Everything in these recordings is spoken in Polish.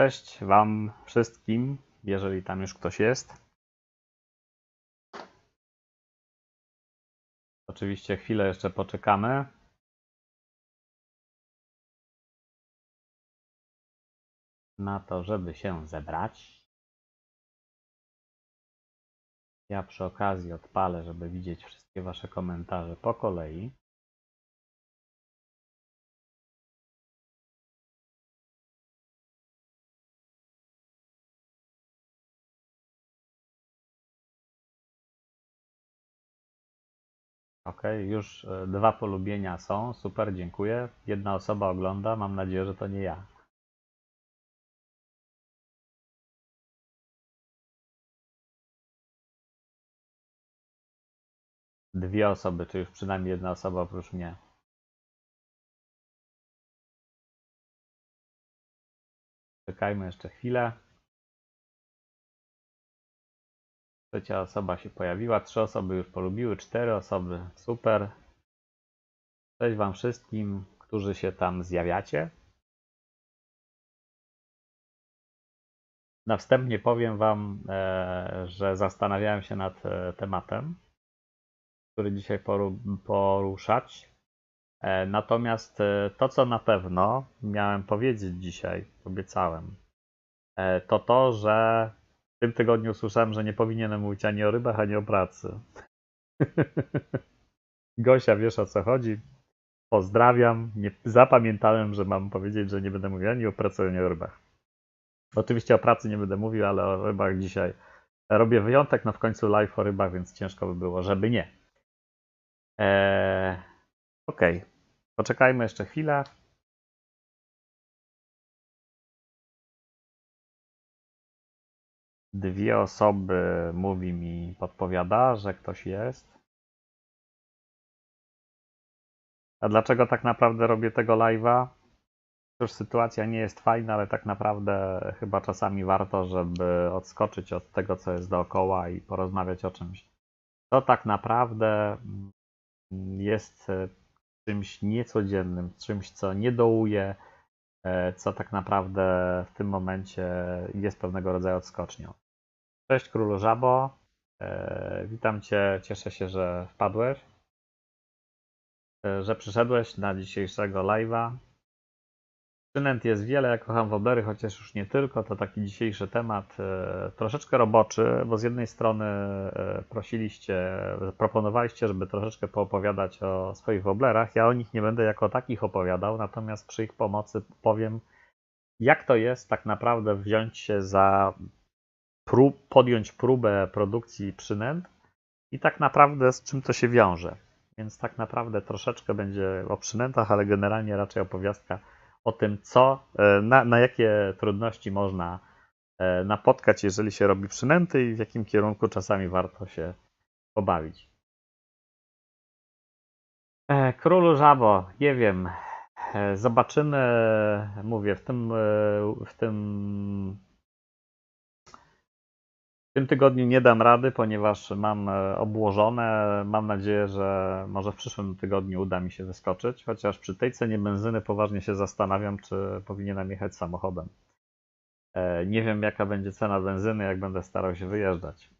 Cześć Wam wszystkim, jeżeli tam już ktoś jest. Oczywiście chwilę jeszcze poczekamy. Na to, żeby się zebrać. Ja przy okazji odpalę, żeby widzieć wszystkie Wasze komentarze po kolei. Ok, już e, dwa polubienia są. Super, dziękuję. Jedna osoba ogląda. Mam nadzieję, że to nie ja. Dwie osoby, czy już przynajmniej jedna osoba oprócz mnie. Czekajmy jeszcze chwilę. Trzecia osoba się pojawiła, trzy osoby już polubiły, cztery osoby. Super. Cześć Wam wszystkim, którzy się tam zjawiacie. Na wstępnie powiem Wam, e, że zastanawiałem się nad e, tematem, który dzisiaj poruszać. E, natomiast to, co na pewno miałem powiedzieć dzisiaj, obiecałem, to to, że w tym tygodniu usłyszałem, że nie powinienem mówić ani o rybach, ani o pracy. Gosia, wiesz o co chodzi? Pozdrawiam. Nie, zapamiętałem, że mam powiedzieć, że nie będę mówił ani o pracy, ani o rybach. Oczywiście o pracy nie będę mówił, ale o rybach dzisiaj robię wyjątek. No w końcu live o rybach, więc ciężko by było, żeby nie. Eee. Okay. Poczekajmy jeszcze chwilę. Dwie osoby mówi mi, podpowiada, że ktoś jest. A dlaczego tak naprawdę robię tego live'a? Już sytuacja nie jest fajna, ale tak naprawdę chyba czasami warto, żeby odskoczyć od tego, co jest dookoła i porozmawiać o czymś, co tak naprawdę jest czymś niecodziennym, czymś, co nie dołuje, co tak naprawdę w tym momencie jest pewnego rodzaju odskocznią. Cześć Królu Żabo, e, witam Cię, cieszę się, że wpadłeś, e, że przyszedłeś na dzisiejszego live'a. Przynęt jest wiele, ja kocham wobery, chociaż już nie tylko, to taki dzisiejszy temat troszeczkę roboczy, bo z jednej strony prosiliście, proponowaliście, żeby troszeczkę poopowiadać o swoich woblerach. Ja o nich nie będę jako takich opowiadał, natomiast przy ich pomocy powiem, jak to jest tak naprawdę wziąć się za prób, podjąć próbę produkcji przynęt i tak naprawdę z czym to się wiąże. Więc tak naprawdę troszeczkę będzie o przynętach, ale generalnie raczej opowiastka o tym, co, e, na, na jakie trudności można e, napotkać, jeżeli się robi przynęty i w jakim kierunku czasami warto się pobawić. E, królu Żabo, nie wiem. Zobaczymy, mówię, w tym, w tym w tym tygodniu nie dam rady, ponieważ mam e, obłożone. Mam nadzieję, że może w przyszłym tygodniu uda mi się wyskoczyć, chociaż przy tej cenie benzyny poważnie się zastanawiam, czy powinienem jechać samochodem. E, nie wiem, jaka będzie cena benzyny, jak będę starał się wyjeżdżać.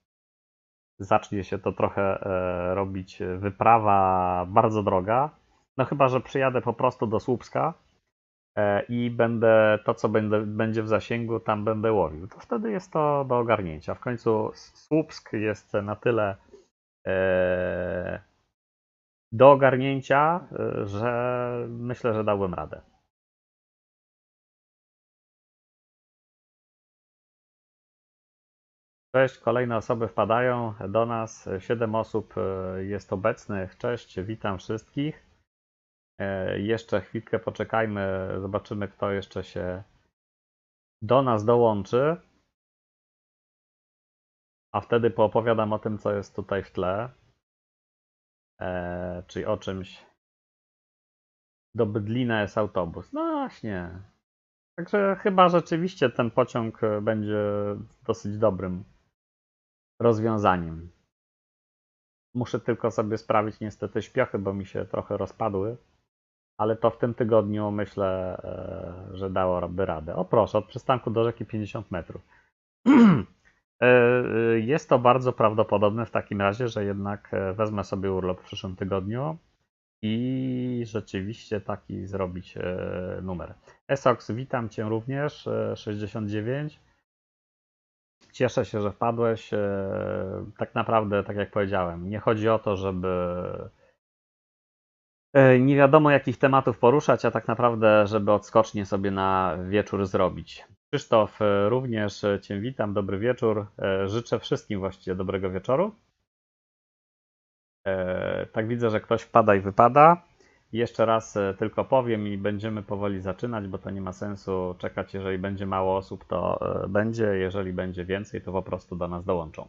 Zacznie się to trochę e, robić wyprawa bardzo droga. No chyba, że przyjadę po prostu do Słupska, i będę to, co będę, będzie w zasięgu, tam będę łowił. To wtedy jest to do ogarnięcia. W końcu Słupsk jest na tyle e, do ogarnięcia, e, że myślę, że dałbym radę. Cześć, kolejne osoby wpadają do nas. Siedem osób jest obecnych. Cześć, witam wszystkich. E, jeszcze chwilkę poczekajmy, zobaczymy, kto jeszcze się do nas dołączy. A wtedy poopowiadam o tym, co jest tutaj w tle. E, czyli o czymś. Do Bydlina jest autobus. No właśnie. Także chyba rzeczywiście ten pociąg będzie dosyć dobrym rozwiązaniem. Muszę tylko sobie sprawić niestety śpiochy, bo mi się trochę rozpadły ale to w tym tygodniu myślę, e, że dałoby radę. O proszę, od przystanku do rzeki 50 metrów. E, e, Jest to bardzo prawdopodobne w takim razie, że jednak wezmę sobie urlop w przyszłym tygodniu i rzeczywiście taki zrobić numer. Esox, witam Cię również, e, 69. Cieszę się, że wpadłeś. Tak naprawdę, tak jak powiedziałem, nie chodzi o to, żeby nie wiadomo jakich tematów poruszać, a tak naprawdę, żeby odskocznie sobie na wieczór zrobić. Krzysztof, e, również Cię witam, dobry wieczór. E, Życzę wszystkim właściwie dobrego wieczoru. E, Tak widzę, że ktoś wpada i wypada. Jeszcze raz e, tylko powiem i będziemy powoli zaczynać, bo to nie ma sensu czekać. Jeżeli będzie mało osób, to e, będzie. Jeżeli będzie więcej, to po prostu do nas dołączą.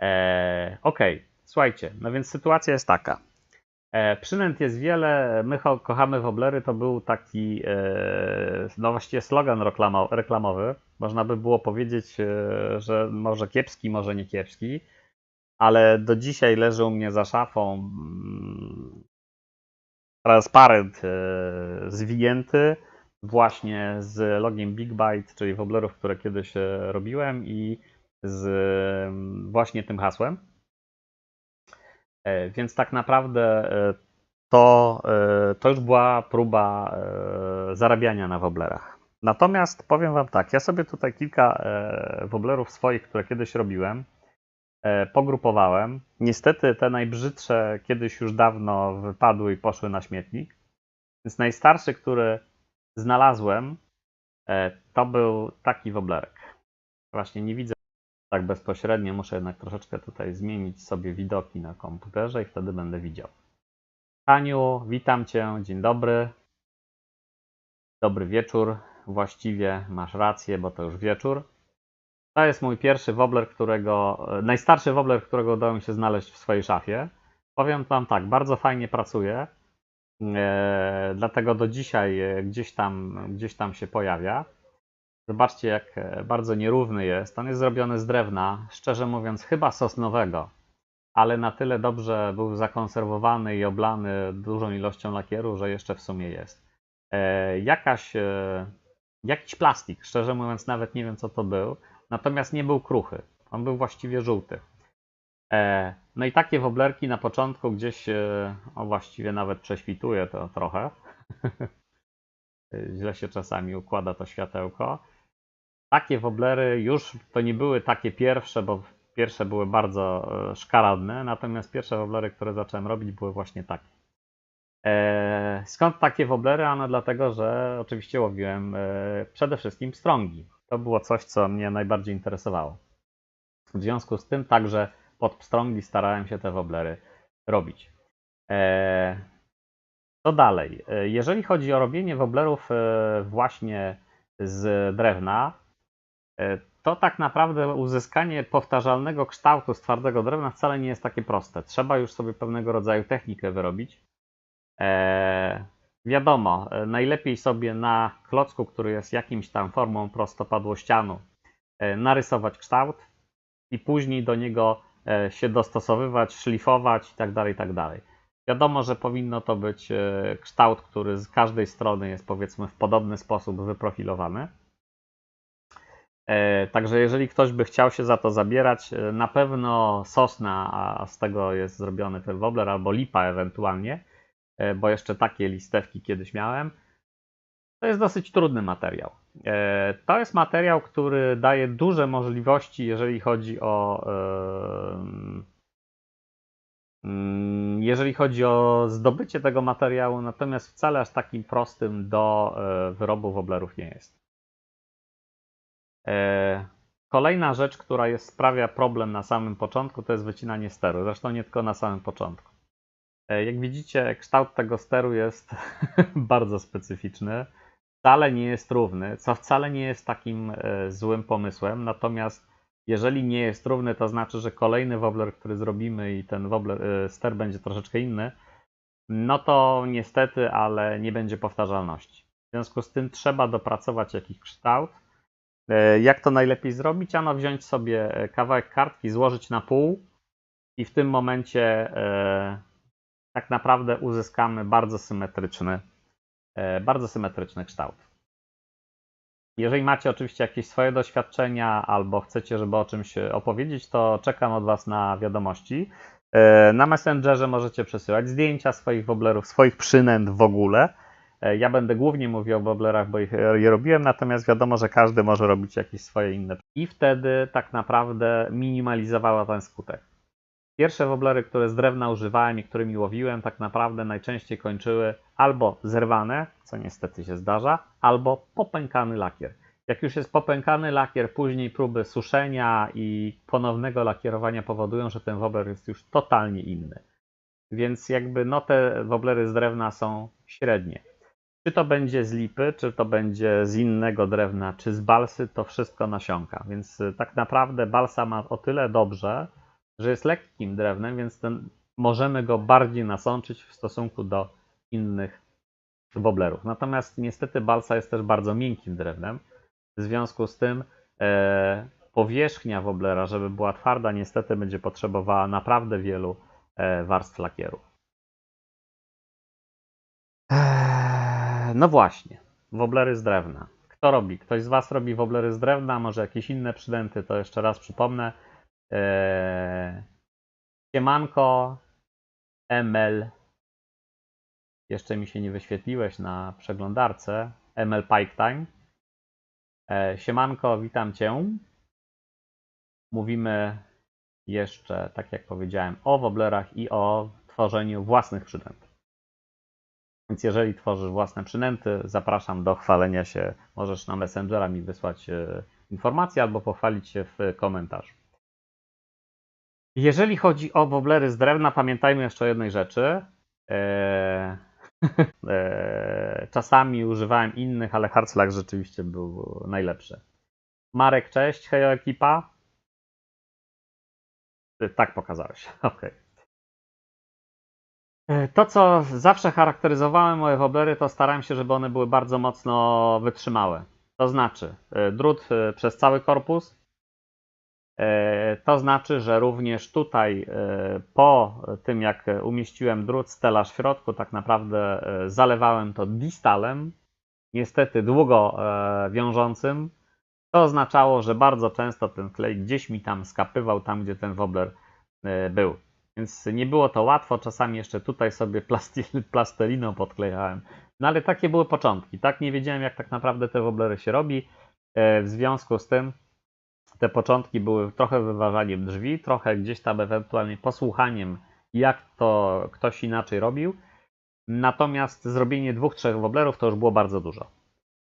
E, Okej, słuchajcie, no więc sytuacja jest taka. E, przynęt jest wiele, my kochamy woblery, to był taki, e, no właściwie slogan reklamo- reklamowy. Można by było powiedzieć, e, że może kiepski, może nie kiepski, ale do dzisiaj leży u mnie za szafą mm, transparent zwinięty właśnie z logiem Big Byte, czyli woblerów, które kiedyś robiłem i z mm, właśnie tym hasłem. E, Więc tak naprawdę e, to, e, to już była próba zarabiania na woblerach. Natomiast powiem Wam tak, ja sobie tutaj kilka woblerów swoich, które kiedyś robiłem, pogrupowałem. Niestety te najbrzydsze kiedyś już dawno wypadły i poszły na śmietnik. Więc najstarszy, który znalazłem, to był taki woblerek. Właśnie nie widzę tak bezpośrednio, muszę jednak troszeczkę tutaj zmienić sobie widoki na komputerze i wtedy będę widział. Haniu, witam Cię, dzień dobry. Dobry wieczór. Właściwie masz rację, bo to już wieczór. To jest mój pierwszy wobler, którego, najstarszy wobler, którego udało mi się znaleźć w swojej szafie. Powiem Wam tak, bardzo fajnie pracuje, dlatego do dzisiaj e, gdzieś tam, gdzieś tam się pojawia. Zobaczcie, jak e, bardzo nierówny jest. On jest zrobiony z drewna, szczerze mówiąc, chyba sosnowego, ale na tyle dobrze był zakonserwowany i oblany dużą ilością lakieru, że jeszcze w sumie jest. E, jakaś, e, jakiś plastik, szczerze mówiąc, nawet nie wiem, co to był, natomiast nie był kruchy. On był właściwie żółty. No i takie woblerki na początku gdzieś, o właściwie nawet prześwituje to trochę. Źle się czasami układa to światełko takie woblery już to nie były takie pierwsze, bo pierwsze były bardzo e, szkaradne, natomiast pierwsze woblery, które zacząłem robić, były właśnie takie. E, Skąd takie woblery? Ano dlatego, że oczywiście łowiłem e, przede wszystkim pstrągi. To było coś, co mnie najbardziej interesowało. W związku z tym także pod pstrągi starałem się te woblery robić. Co dalej? Jeżeli chodzi o robienie woblerów właśnie z drewna, to tak naprawdę uzyskanie powtarzalnego kształtu z twardego drewna wcale nie jest takie proste. Trzeba już sobie pewnego rodzaju technikę wyrobić. E, wiadomo, e, najlepiej sobie na klocku, który jest jakimś tam formą prostopadłościanu, e, narysować kształt i później do niego e, się dostosowywać, szlifować itd. itd. Wiadomo, że powinno to być e, kształt, który z każdej strony jest powiedzmy w podobny sposób wyprofilowany. E, Także jeżeli ktoś by chciał się za to zabierać, e, na pewno sosna, a z tego jest zrobiony ten wobler, albo lipa ewentualnie, e, bo jeszcze takie listewki kiedyś miałem, to jest dosyć trudny materiał. To jest materiał, który daje duże możliwości, jeżeli chodzi o mm, jeżeli chodzi o zdobycie tego materiału, natomiast wcale aż takim prostym do wyrobu woblerów nie jest. E, Kolejna rzecz, która jest, sprawia problem na samym początku, to jest wycinanie steru. Zresztą nie tylko na samym początku. E, Jak widzicie, kształt tego steru jest bardzo specyficzny. Wcale nie jest równy, co wcale nie jest takim e, złym pomysłem. Natomiast jeżeli nie jest równy, to znaczy, że kolejny wobler, który zrobimy i ten wobler, ster będzie troszeczkę inny, no to niestety, ale nie będzie powtarzalności. W związku z tym trzeba dopracować jakiś kształt. E, Jak to najlepiej zrobić? Ano wziąć sobie e, kawałek kartki, złożyć na pół i w tym momencie e, tak naprawdę uzyskamy bardzo symetryczny, bardzo symetryczny kształt. Jeżeli macie oczywiście jakieś swoje doświadczenia albo chcecie, żeby o czymś opowiedzieć, to czekam od Was na wiadomości. Na Messengerze możecie przesyłać zdjęcia swoich woblerów, swoich przynęt w ogóle. E, ja będę głównie mówił o woblerach, bo ich je robiłem, natomiast wiadomo, że każdy może robić jakieś swoje inne. I wtedy tak naprawdę minimalizowała ten skutek. Pierwsze woblery, które z drewna używałem i którymi łowiłem, tak naprawdę najczęściej kończyły albo zerwane, co niestety się zdarza, albo popękany lakier. Jak już jest popękany lakier, później próby suszenia i ponownego lakierowania powodują, że ten wobler jest już totalnie inny. Więc jakby no te woblery z drewna są średnie. Czy to będzie z lipy, czy to będzie z innego drewna, czy z balsy, to wszystko nasiąka. Więc y, tak naprawdę balsa ma o tyle dobrze, że jest lekkim drewnem, więc ten, możemy go bardziej nasączyć w stosunku do innych woblerów. Natomiast niestety balsa jest też bardzo miękkim drewnem. W związku z tym e, powierzchnia woblera, żeby była twarda, niestety będzie potrzebowała naprawdę wielu e, warstw lakieru. No właśnie, woblery z drewna. Kto robi? Ktoś z Was robi woblery z drewna, może jakieś inne przydęty, to jeszcze raz przypomnę. Eee, siemanko, ML. Jeszcze mi się nie wyświetliłeś na przeglądarce. ML Pike Time. Eee, siemanko, witam Cię. Mówimy jeszcze, tak jak powiedziałem, o woblerach i o tworzeniu własnych przydęt. Więc jeżeli tworzysz własne przynęty, zapraszam do chwalenia się. Możesz na Messengera mi wysłać e, informacje albo pochwalić się w komentarzu. Jeżeli chodzi o woblery z drewna, pamiętajmy jeszcze o jednej rzeczy. Eee, eee, czasami używałem innych, ale Hartzlach rzeczywiście był najlepszy. Marek, cześć, hejo ekipa. Tak pokazałeś, ok. To, co zawsze charakteryzowały moje woblery, to starałem się, żeby one były bardzo mocno wytrzymałe. To znaczy, e, drut e, przez cały korpus, E, to znaczy, że również tutaj e, po tym, jak umieściłem drut stelaż w środku, tak naprawdę e, zalewałem to distalem, niestety długo wiążącym. To oznaczało, że bardzo często ten klej gdzieś mi tam skapywał, tam gdzie ten wobler był. Więc nie było to łatwo, czasami jeszcze tutaj sobie plasteliną podklejałem. No ale takie były początki, tak? Nie wiedziałem, jak tak naprawdę te woblery się robi. W związku z tym te początki były trochę wyważaniem drzwi, trochę gdzieś tam ewentualnie posłuchaniem, jak to ktoś inaczej robił. Natomiast zrobienie dwóch, trzech woblerów to już było bardzo dużo.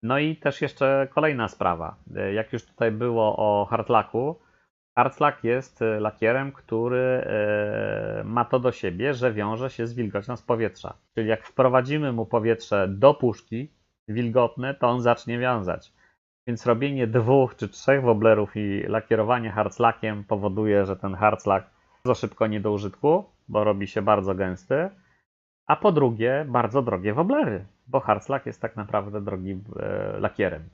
No i też jeszcze kolejna sprawa. Jak już tutaj było o hardlacku, hardlack jest lakierem, który e, ma to do siebie, że wiąże się z wilgotą z powietrza. Czyli jak wprowadzimy mu powietrze do puszki wilgotne, to on zacznie wiązać. Więc robienie dwóch czy trzech woblerów i lakierowanie harclakiem powoduje, że ten harclak bardzo szybko nie do użytku, bo robi się bardzo gęsty. A po drugie, bardzo drogie woblery, bo harclak jest tak naprawdę drogim e, lakierem.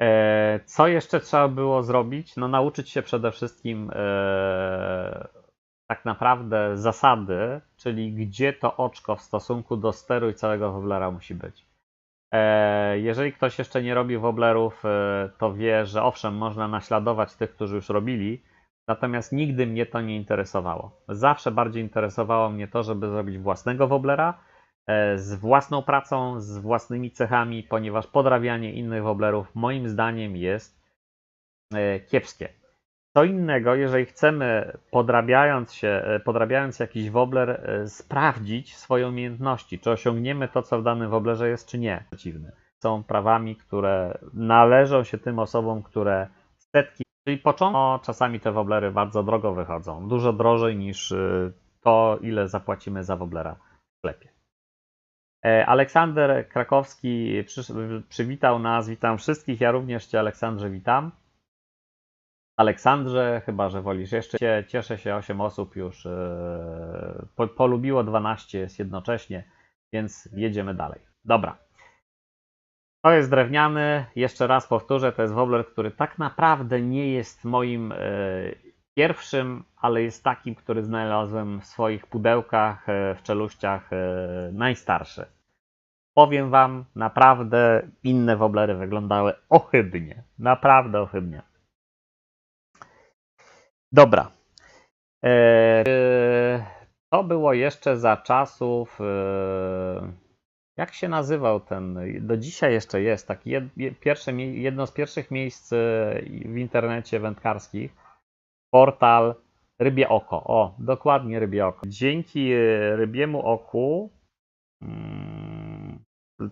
E, co jeszcze trzeba było zrobić? No, nauczyć się przede wszystkim e, tak naprawdę zasady, czyli gdzie to oczko w stosunku do steru i całego woblera musi być. E, jeżeli ktoś jeszcze nie robi woblerów, to wie, że owszem, można naśladować tych, którzy już robili, natomiast nigdy mnie to nie interesowało. Zawsze bardziej interesowało mnie to, żeby zrobić własnego woblera z własną pracą, z własnymi cechami, ponieważ podrabianie innych woblerów moim zdaniem jest kiepskie. Co innego, jeżeli chcemy, podrabiając się, e, podrabiając jakiś wobler, e, sprawdzić swoje umiejętności, czy osiągniemy to, co w danym woblerze jest, czy nie. Przeciwne. Są prawami, które należą się tym osobom, które setki, czyli początkowo czasami te woblery bardzo drogo wychodzą. Dużo drożej niż e, to, ile zapłacimy za woblera w sklepie. Aleksander Krakowski przywitał nas. Witam wszystkich. Ja również Cię, Aleksandrze, witam. Aleksandrze, chyba że wolisz jeszcze. Cieszę się, 8 osób już e, polubiło, 12 jest jednocześnie, więc jedziemy dalej. Dobra. To jest drewniany. Jeszcze raz powtórzę, to jest wobler, który tak naprawdę nie jest moim e, Pierwszym, ale jest takim, który znalazłem w swoich pudełkach, e, w czeluściach e, najstarszy. Powiem Wam, naprawdę inne woblery wyglądały ohydnie. Naprawdę ohydnie. Dobra. E, to było jeszcze za czasów. Jak się nazywał ten? Do dzisiaj jeszcze jest taki jed, pierwsze, jedno z pierwszych miejsc w internecie wędkarskich portal Rybie Oko. O, dokładnie Rybie Oko. Dzięki e, Rybiemu Oku mm,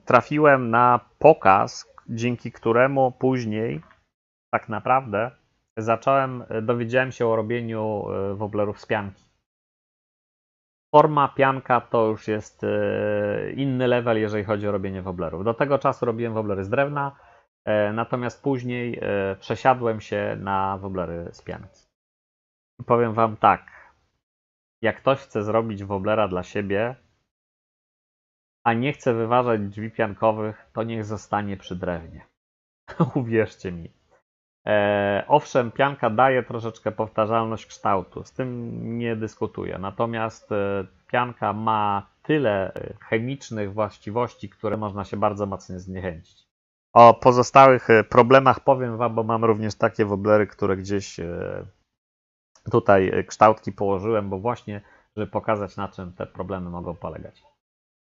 trafiłem na pokaz, dzięki któremu później tak naprawdę zacząłem, e, dowiedziałem się o robieniu e, woblerów z pianki. Forma pianka to już jest inny level, jeżeli chodzi o robienie woblerów. Do tego czasu robiłem woblery z drewna, natomiast później przesiadłem się na woblery z pianki. Powiem wam tak. Jak ktoś chce zrobić woblera dla siebie, a nie chce wyważać drzwi piankowych, to niech zostanie przy drewnie. Uwierzcie mi. E, owszem, pianka daje troszeczkę powtarzalność kształtu, z tym nie dyskutuję. Natomiast e, pianka ma tyle e, chemicznych właściwości, które można się bardzo mocno zniechęcić. O pozostałych e, problemach powiem Wam, bo mam również takie woblery, które gdzieś e, tutaj kształtki położyłem, bo właśnie, żeby pokazać na czym te problemy mogą polegać.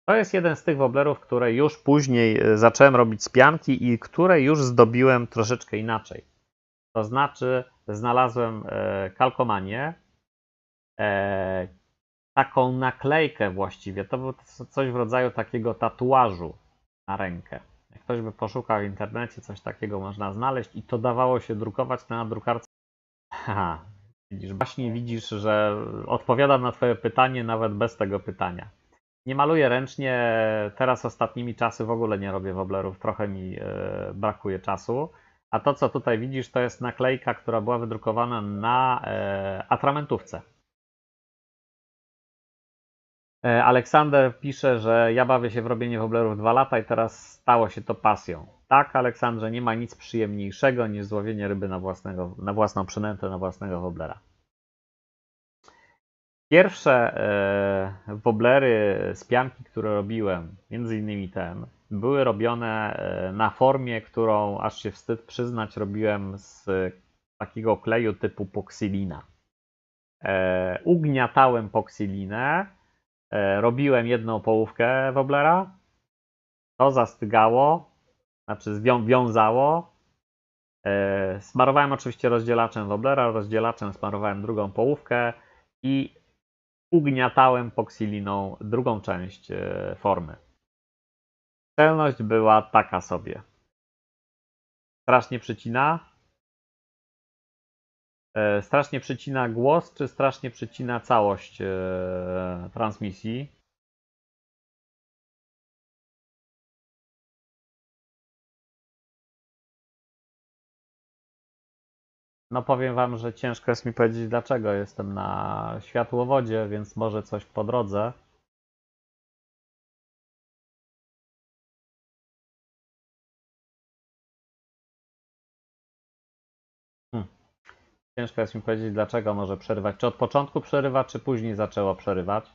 To jest jeden z tych woblerów, które już później e, zacząłem robić z pianki i które już zdobiłem troszeczkę inaczej. To znaczy znalazłem e, kalkomanię, taką naklejkę właściwie. To było coś w rodzaju takiego tatuażu na rękę. Jak ktoś by poszukał w internecie, coś takiego można znaleźć i to dawało się drukować na drukarce. Widzisz, właśnie widzisz, że odpowiadam na Twoje pytanie nawet bez tego pytania. Nie maluję ręcznie, teraz ostatnimi czasy w ogóle nie robię woblerów, trochę mi e, brakuje czasu. A to, co tutaj widzisz, to jest naklejka, która była wydrukowana na e, atramentówce. E, Aleksander pisze, że ja bawię się w robienie woblerów dwa lata i teraz stało się to pasją. Tak, Aleksandrze, nie ma nic przyjemniejszego niż złowienie ryby na, własnego, na własną przynętę, na własnego woblera. Pierwsze e, woblery z pianki, które robiłem, między innymi ten, były robione e, na formie, którą aż się wstyd przyznać, robiłem z takiego kleju typu poksylina. E, ugniatałem poksylinę, robiłem jedną połówkę woblera, to zastygało, znaczy związało. E, smarowałem oczywiście rozdzielaczem woblera, rozdzielaczem smarowałem drugą połówkę i ugniatałem poksiliną drugą część e, formy. Celność była taka sobie. Strasznie przycina. E, strasznie przycina głos, czy strasznie przycina całość transmisji? No powiem wam, że ciężko jest mi powiedzieć dlaczego. Jestem na światłowodzie, więc może coś po drodze. Hmm. Ciężko jest mi powiedzieć dlaczego może przerywać. Czy od początku przerywa, czy później zaczęło przerywać.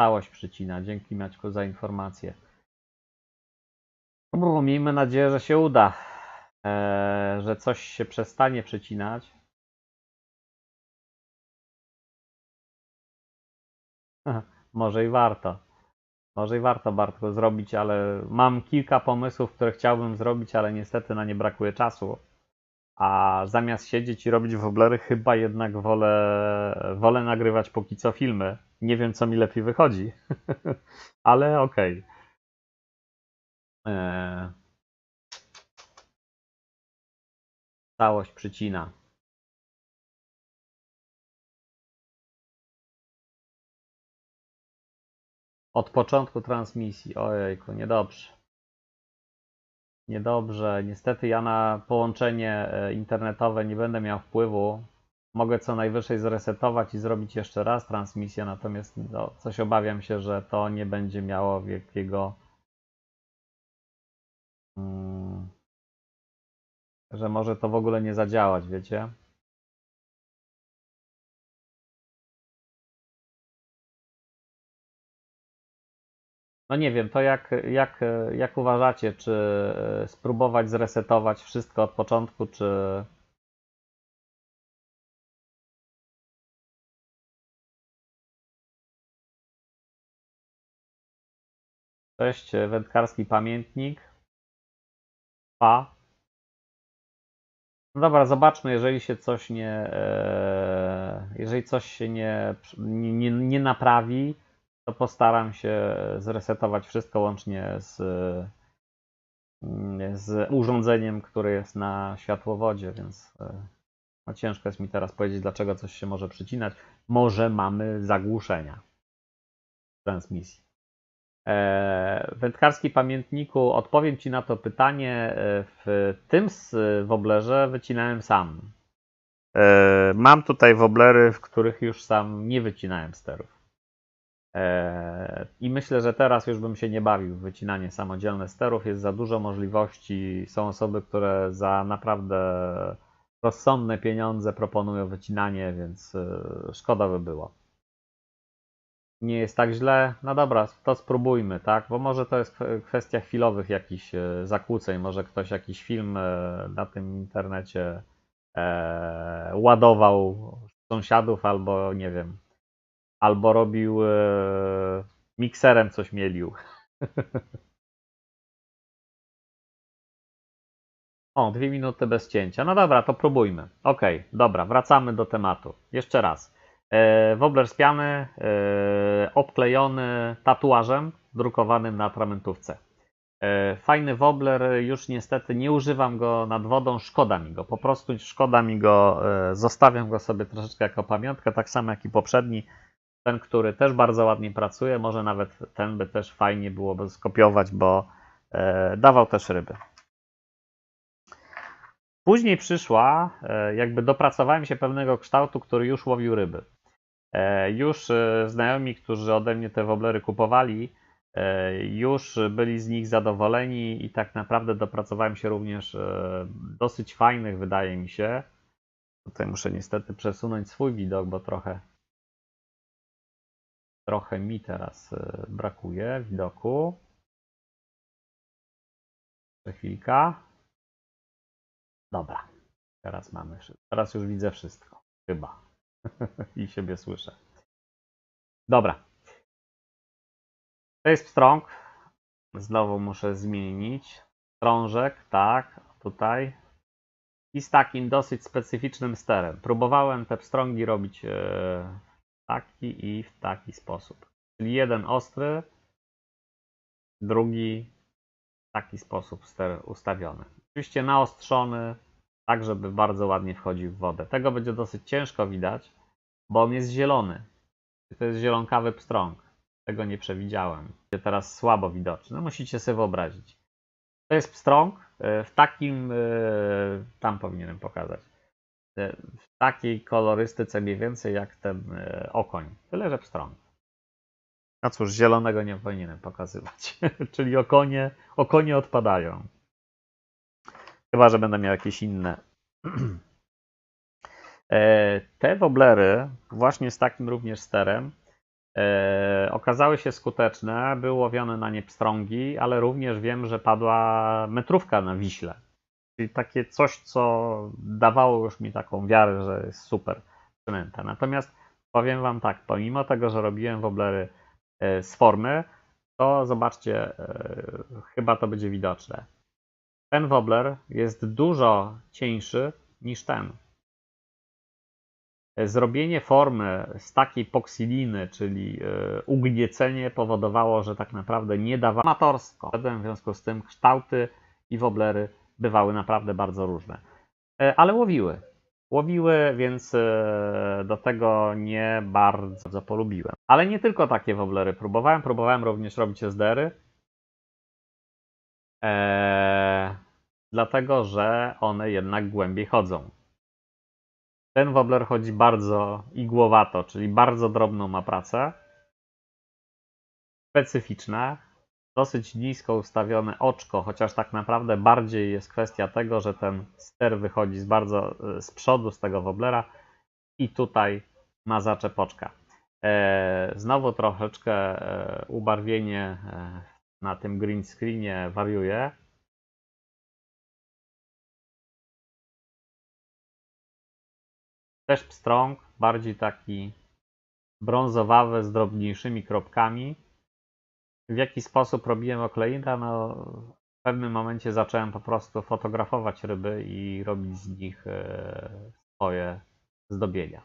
Całość przycina. Dzięki Maćku za informację. No, miejmy nadzieję, że się uda, eee, że coś się przestanie przecinać. Może i warto. Może i warto, Bartku, zrobić, ale mam kilka pomysłów, które chciałbym zrobić, ale niestety na nie brakuje czasu. A zamiast siedzieć i robić woblery, chyba jednak wolę, wolę nagrywać póki co filmy. Nie wiem, co mi lepiej wychodzi, ale okej. Okay. Eee... Całość przycina. Od początku transmisji. Ojejku, niedobrze. Niedobrze. Niestety ja na połączenie e, internetowe nie będę miał wpływu. Mogę co najwyżej zresetować i zrobić jeszcze raz transmisję, natomiast no, coś obawiam się, że to nie będzie miało wielkiego. Mm, że może to w ogóle nie zadziałać, wiecie? No nie wiem, to jak, jak, jak uważacie, czy e, spróbować zresetować wszystko od początku, czy, Cześć, wędkarski pamiętnik. Pa. No dobra, zobaczmy, jeżeli się coś nie. e, Jeżeli coś się nie, nie, nie naprawi, to postaram się zresetować wszystko łącznie z, mm, z urządzeniem, które jest na światłowodzie, więc e, no ciężko jest mi teraz powiedzieć, dlaczego coś się może przycinać. Może mamy zagłuszenia transmisji. E, wędkarski pamiętniku, odpowiem Ci na to pytanie. E, w tym woblerze wycinałem sam. Mam tutaj woblery, w których już sam nie wycinałem sterów. I myślę, że teraz już bym się nie bawił w wycinanie samodzielne sterów. Jest za dużo możliwości. Są osoby, które za naprawdę rozsądne pieniądze proponują wycinanie, więc szkoda by było nie jest tak źle, no dobra, to spróbujmy, tak? Bo może to jest kwestia chwilowych jakichś e, zakłóceń, może ktoś jakiś film e, na tym internecie e, ładował sąsiadów albo nie wiem, albo robił e, mikserem coś mielił. O, dwie minuty bez cięcia. No dobra, to próbujmy. Ok, dobra, wracamy do tematu. Jeszcze raz. E, wobler z piany e, obklejony tatuażem drukowanym na atramentówce. E, fajny wobler, już niestety nie używam go nad wodą, szkoda mi go, po prostu szkoda mi go, zostawiam go sobie troszeczkę jako pamiątkę, tak samo jak i poprzedni, ten, który też bardzo ładnie pracuje, może nawet ten by też fajnie byłoby skopiować, bo dawał też ryby. Później przyszła, jakby dopracowałem się pewnego kształtu, który już łowił ryby. E, już e, znajomi, którzy ode mnie te woblery kupowali, e, już byli z nich zadowoleni i tak naprawdę dopracowałem się również dosyć fajnych, wydaje mi się. Tutaj muszę niestety przesunąć swój widok, bo trochę, trochę mi teraz brakuje widoku. Jeszcze chwilka. Dobra, teraz mamy, teraz już widzę wszystko, chyba. I siebie słyszę. Dobra. To jest pstrąg. Znowu muszę zmienić. Strążek, tak, tutaj. I z takim dosyć specyficznym sterem. Próbowałem te pstrągi robić e, taki i w taki sposób. Czyli jeden ostry, drugi w taki sposób ustawiony. Oczywiście naostrzony, tak żeby bardzo ładnie wchodził w wodę. Tego będzie dosyć ciężko widać, bo on jest zielony. To jest zielonkawy pstrąg. Tego nie przewidziałem. Jest teraz słabo widoczny. No musicie sobie wyobrazić. To jest pstrąg e, w takim, e, tam powinienem pokazać, w takiej kolorystyce mniej więcej jak ten okoń. Tyle, że pstrąg. No cóż, zielonego nie powinienem pokazywać. Czyli okonie, okonie odpadają. Chyba, że będę miał jakieś inne E, te woblery, właśnie z takim również sterem, e, okazały się skuteczne, były łowione na nie pstrągi, ale również wiem, że padła metrówka na Wiśle. Czyli takie coś, co dawało już mi taką wiarę, że jest super przynęta. Natomiast powiem Wam tak, pomimo tego, że robiłem woblery e, z formy, to zobaczcie, chyba to będzie widoczne. Ten wobler jest dużo cieńszy niż ten. Zrobienie formy z takiej poksiliny, czyli e, ugniecenie, powodowało, że tak naprawdę nie dawało amatorsko. W związku z tym kształty i woblery bywały naprawdę bardzo różne. E, ale łowiły. Łowiły, więc e, do tego nie bardzo polubiłem. Ale nie tylko takie woblery próbowałem. Próbowałem również robić SDR-y. Eee, dlatego, że one jednak głębiej chodzą. Ten wobbler chodzi bardzo igłowato, czyli bardzo drobną ma pracę. Specyficzne, dosyć nisko ustawione oczko, chociaż tak naprawdę bardziej jest kwestia tego, że ten ster wychodzi z bardzo y, z przodu z tego wobblera i tutaj ma zaczepoczka. E, znowu troszeczkę e, ubarwienie e, na tym green screenie wariuje. Też pstrąg, bardziej taki brązowawy z drobniejszymi kropkami. W jaki sposób robiłem okleinta? No, w pewnym momencie zacząłem po prostu fotografować ryby i robić z nich e, swoje zdobienia.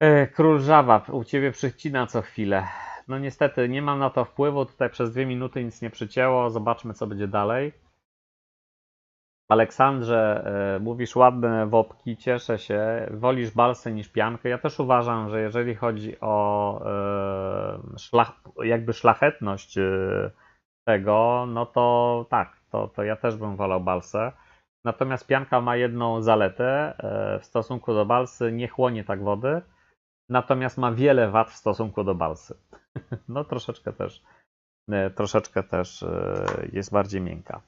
E, Król żaba u ciebie przycina co chwilę. No niestety nie mam na to wpływu. Tutaj przez dwie minuty nic nie przycięło. Zobaczmy, co będzie dalej. Aleksandrze, e, mówisz ładne wopki, cieszę się. Wolisz balsę niż piankę. Ja też uważam, że jeżeli chodzi o e, szlach, jakby szlachetność e, tego, no to tak, to, to ja też bym wolał balsę. Natomiast pianka ma jedną zaletę w stosunku do balsy, nie chłonie tak wody, natomiast ma wiele wad w stosunku do balsy. No troszeczkę też, troszeczkę też jest bardziej miękka.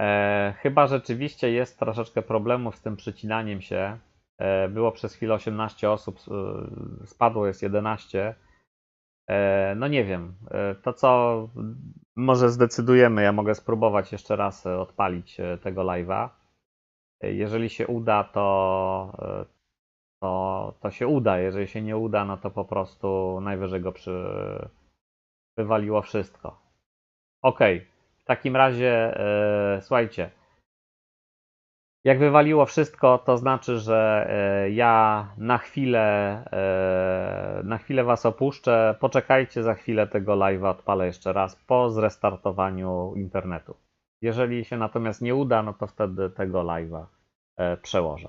E, chyba rzeczywiście jest troszeczkę problemów z tym przycinaniem się. E, było przez chwilę 18 osób, e, spadło jest 11. E, no nie wiem. E, to co może zdecydujemy, ja mogę spróbować jeszcze raz odpalić e, tego live'a. Jeżeli się uda, to, to, to się uda. Jeżeli się nie uda, no to po prostu najwyżej go przy... wywaliło wszystko. Okej. W takim razie, e, słuchajcie, jak wywaliło wszystko, to znaczy, że e, ja na chwilę, e, na chwilę Was opuszczę. Poczekajcie, za chwilę tego live'a odpalę jeszcze raz po zrestartowaniu internetu. Jeżeli się natomiast nie uda, no to wtedy tego live'a e, przełożę.